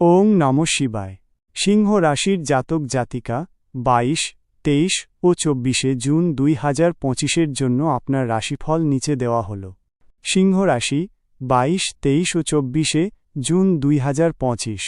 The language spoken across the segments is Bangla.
ওং নম শিবায়। সিংহ রাশির জাতক জাতিকা, বাইশ, তেইশ ও চব্বিশে জুন দুই হাজার পঁচিশের জন্য আপনার রাশিফল নিচে দেওয়া হল। সিংহ রাশি, বাইশ, তেইশ ও চব্বিশে জুন দুই হাজার পঁচিশ।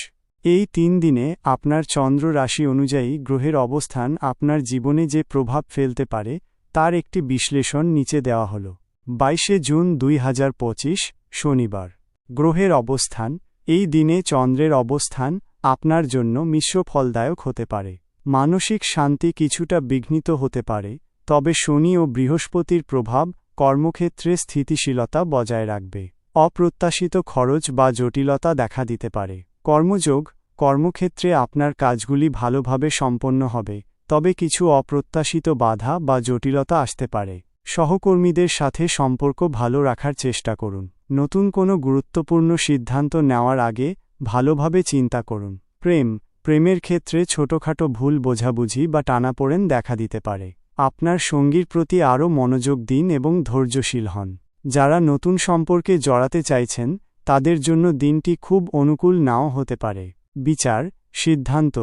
এই তিন দিনে আপনার চন্দ্র রাশি অনুযায়ী গ্রহের অবস্থান আপনার জীবনে যে প্রভাব ফেলতে পারে, তার একটি বিশ্লেষণ নিচে দেওয়া হল। বাইশে জুন দুই হাজার পঁচিশ, শনিবার। গ্রহের অবস্থান এই দিনে চন্দ্রের অবস্থান আপনার জন্য মিশ্র ফলদায়ক হতে পারে। মানসিক শান্তি কিছুটা বিঘ্নিত হতে পারে, তবে শনি ও বৃহস্পতির প্রভাব কর্মক্ষেত্রে স্থিতিশীলতা বজায় রাখবে। অপ্রত্যাশিত খরচ বা জটিলতা দেখা দিতে পারে। কর্মযোগ, কর্মক্ষেত্রে আপনার কাজগুলি ভালোভাবে সম্পন্ন হবে, তবে কিছু অপ্রত্যাশিত বাধা বা জটিলতা আসতে পারে। সহকর্মীদের সাথে সম্পর্ক ভালো রাখার চেষ্টা করুন। নতুন কোনো গুরুত্বপূর্ণ সিদ্ধান্ত নেওয়ার আগে ভালোভাবে চিন্তা করুন। প্রেম, প্রেমের ক্ষেত্রে ছোটখাটো ভুল বোঝাবুঝি বা টানাপোড়েন দেখা দিতে পারে। আপনার সঙ্গীর প্রতি আরও মনোযোগ দিন এবং ধৈর্যশীল হন। যারা নতুন সম্পর্কে জড়াতে চাইছেন, তাদের জন্য দিনটি খুব অনুকূল নাও হতে পারে। বিচার, সিদ্ধান্ত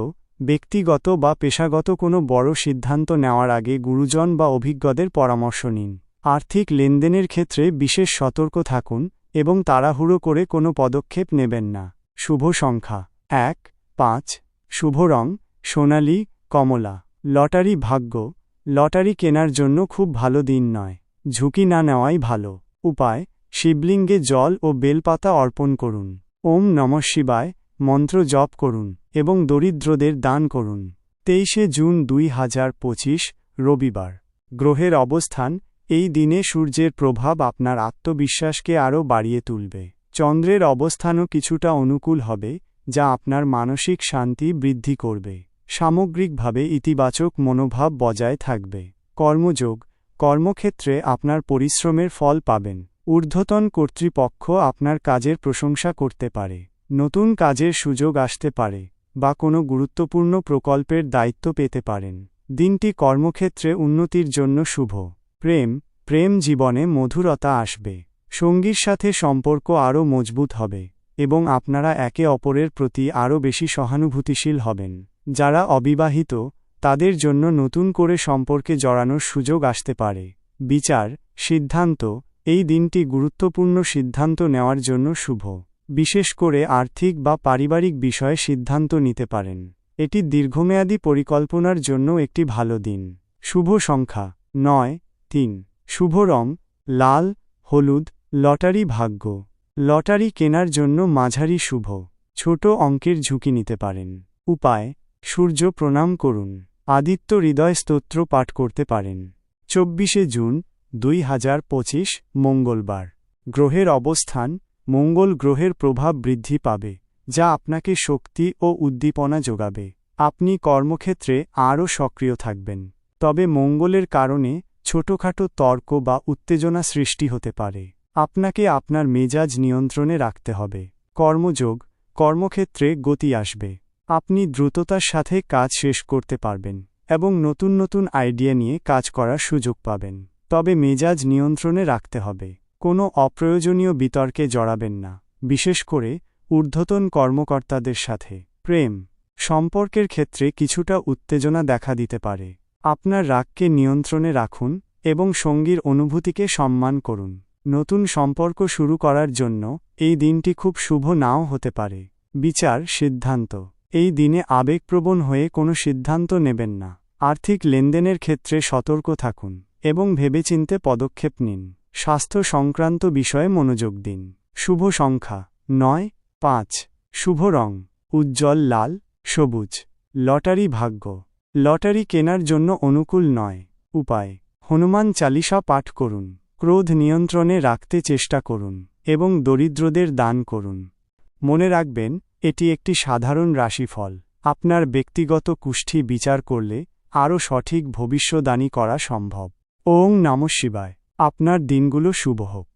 ব্যক্তিগত বা পেশাগত কোনো বড় সিদ্ধান্ত নেওয়ার আগে গুরুজন বা অভিজ্ঞদের পরামর্শ নিন। আর্থিক লেনদেনের ক্ষেত্রে বিশেষ সতর্ক থাকুন এবং তাড়াহুড়ো করে কোনো পদক্ষেপ নেবেন না। শুভ সংখ্যা। এক, পাঁচ, শুভ রং, সোনালি, কমলা। লটারি ভাগ্য। লটারি কেনার জন্য খুব ভালো দিন নয়। ঝুঁকি না নেওয়াই ভালো। উপায়, শিবলিঙ্গে জল ও বেলপাতা অর্পণ করুন। ওম নম শিবায়। মন্ত্র জপ করুন এবং দরিদ্রদের দান করুন। তেইশে জুন দুই হাজার পঁচিশ, রবিবার। গ্রহের অবস্থান, এই দিনে সূর্যের প্রভাব আপনার আত্মবিশ্বাসকে আরও বাড়িয়ে তুলবে। চন্দ্রের অবস্থানও কিছুটা অনুকূল হবে, যা আপনার মানসিক শান্তি বৃদ্ধি করবে। সামগ্রিকভাবে ইতিবাচক মনোভাব বজায় থাকবে। কর্মযোগ, কর্মক্ষেত্রে আপনার পরিশ্রমের ফল পাবেন। ঊর্ধ্বতন কর্তৃপক্ষ আপনার কাজের প্রশংসা করতে পারে। নতুন কাজের সুযোগ আসতে পারে বা কোনো গুরুত্বপূর্ণ প্রকল্পের দায়িত্ব পেতে পারেন। দিনটি কর্মক্ষেত্রে উন্নতির জন্য শুভ। প্রেম প্রেম জীবনে মধুরতা আসবে। সঙ্গীর সাথে সম্পর্ক আরও মজবুত হবে এবং আপনারা একে অপরের প্রতি আরও বেশি সহানুভূতিশীল হবেন। যারা অবিবাহিত, তাদের জন্য নতুন করে সম্পর্কে জড়ানোর সুযোগ আসতে পারে। বিচার, সিদ্ধান্ত, এই দিনটি গুরুত্বপূর্ণ সিদ্ধান্ত নেওয়ার জন্য শুভ। বিশেষ করে আর্থিক বা পারিবারিক বিষয়ে সিদ্ধান্ত নিতে পারেন। এটি দীর্ঘমেয়াদী পরিকল্পনার জন্য একটি ভালো দিন। শুভ সংখ্যা। নয়, তিন। শুভ রং, লাল, হলুদ, লটারি ভাগ্য। লটারি কেনার জন্য মাঝারি শুভ। ছোট অঙ্কের ঝুঁকি নিতে পারেন। উপায়, সূর্য প্রণাম করুন। আদিত্য হৃদয় স্তোত্র পাঠ করতে পারেন। চব্বিশে জুন, দুই হাজার পঁচিশ, মঙ্গলবার। গ্রহের অবস্থান মঙ্গল গ্রহের প্রভাব বৃদ্ধি পাবে, যা আপনাকে শক্তি ও উদ্দীপনা যোগাবে। আপনি কর্মক্ষেত্রে আরও সক্রিয় থাকবেন, তবে মঙ্গলের কারণে ছোটখাটো তর্ক বা উত্তেজনা সৃষ্টি হতে পারে। আপনাকে আপনার মেজাজ নিয়ন্ত্রণে রাখতে হবে। কর্মযোগ, কর্মক্ষেত্রে গতি আসবে। আপনি দ্রুততার সাথে কাজ শেষ করতে পারবেন এবং নতুন নতুন আইডিয়া নিয়ে কাজ করার সুযোগ পাবেন, তবে মেজাজ নিয়ন্ত্রণে রাখতে হবে। কোনো অপ্রয়োজনীয় বিতর্কে জড়াবেন না, বিশেষ করে ঊর্ধ্বতন কর্মকর্তাদের সাথে। প্রেম, সম্পর্কের ক্ষেত্রে কিছুটা উত্তেজনা দেখা দিতে পারে। আপনার রাগকে নিয়ন্ত্রণে রাখুন এবং সঙ্গীর অনুভূতিকে সম্মান করুন। নতুন সম্পর্ক শুরু করার জন্য এই দিনটি খুব শুভ নাও হতে পারে। বিচার, সিদ্ধান্ত। এই দিনে আবেগপ্রবণ হয়ে কোনো সিদ্ধান্ত নেবেন না। আর্থিক লেনদেনের ক্ষেত্রে সতর্ক থাকুন এবং ভেবেচিন্তে পদক্ষেপ নিন। স্বাস্থ্য সংক্রান্ত বিষয়ে মনোযোগ দিন। শুভ সংখ্যা, নয়, পাঁচ। শুভ রং, উজ্জ্বল লাল, সবুজ। লটারি ভাগ্য, লটারি কেনার জন্য অনুকূল নয়। উপায়, হনুমান চালিসা পাঠ করুন। ক্রোধ নিয়ন্ত্রণে রাখতে চেষ্টা করুন এবং দরিদ্রদের দান করুন। মনে রাখবেন, এটি একটি সাধারণ রাশিফল। আপনার ব্যক্তিগত কুষ্ঠি বিচার করলে আরও সঠিক ভবিষ্যদানী করা সম্ভব। ওং নম শিবায়। আপনার দিনগুলো শুভ হোক।